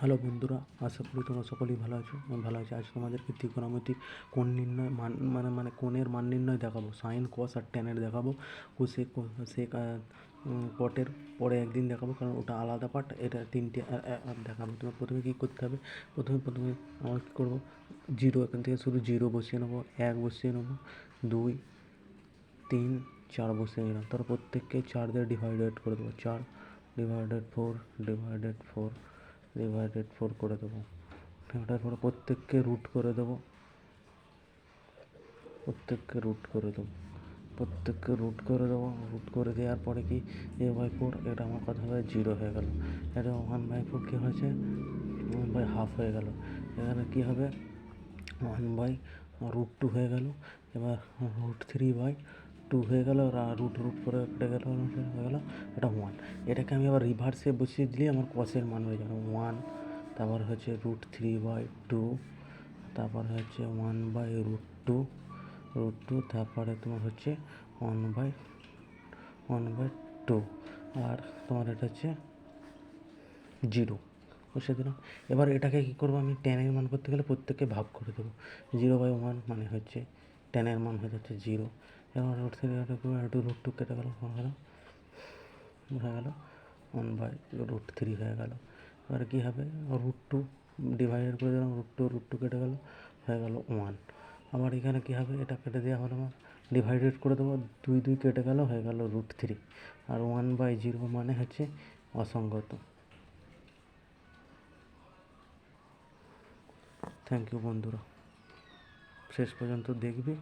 Hello বন্ধুরা, আশা করি তোমরা সকলেই ভালো আছো। আমি ভালো আছি। আজ তোমাদেরকে ত্রিকোণমিতিক কোণ নির্ণয় মান মানে মানে কোণের মান নির্ণয় দেখাবো। সাইন কস আর ট্যানের দেখাবো। কোসে সে পটের পরে একদিন দেখাবো, কারণ ওটা আলাদা পার্ট এটা তিনটে দেখাবো। তোমার প্রথমে কী করতে হবে? প্রথমে প্রথমে আমরা কী করব? জিরো, এখান থেকে শুধু জিরো বসিয়ে নেব, এক বসিয়ে নেব, দুই, তিন, চার বসিয়ে নিলাম। তার প্রত্যেককে চার দিয়ে ডিভাইডেড করে দেবো। চার divided four divided four divided four করে দেবো। ডিভাইডেড ফোর প্রত্যেককে রুট করে দেবো। প্রত্যেককে রুট করে দেবো। প্রত্যেককে রুট করে দেবো। রুট করে দেওয়ার পরে কি? এ বাই ফোর এটা আমার কথা হবে জিরো হয়ে গেল। এটা ওয়ান বাই ফোর কী হয়েছে? ওয়ান বাই হাফ হয়ে গেল। এখানে কী হবে? ওয়ান বাই রুট টু হয়ে গেল। এবার রুট থ্রি বাই টু হয়ে গেল রুট রুট করে কেটে গেল হয়ে গেলো, এটা ওয়ান এটাকে আমি আবার রিভার্সে বসিয়ে দিলে আমার কসের মান হয়ে যাবে ওয়ান তারপর হচ্ছে রুট থ্রি বাই টু তারপর হচ্ছে one by root two root two তারপরে তোমার হচ্ছে one by one by two আর তোমার এটা হচ্ছে জিরো বসে দিলাম এবার এটাকে কী করব আমি টেনের মান করতে গেলে প্রত্যেককে ভাগ করে দেবো। জিরো বাই ওয়ান মানে হচ্ছে টেনের মান হয়ে যাচ্ছে জিরো। এবার root three two root two কেটে গেল হয়ে গেল হয়ে গেল ওয়ান বাই রুট থ্রি হয়ে গেল। এবার কী হবে? রুট টু ডিভাইডেড করে দিলাম রুট টু রুট টু কেটে গেল, হয়ে গেল ওয়ান আবার এখানে কী হবে? এটা কেটে দেওয়া হলো আমার। ডিভাইডেড করে দেবো, দুই দুই কেটে গেল, হয়ে গেল রুট থ্রি আর ওয়ান বাই জিরো মানে হচ্ছে অসঙ্গত। থ্যাংক ইউ বন্ধুরা। শেষ পর্যন্ত দেখবি।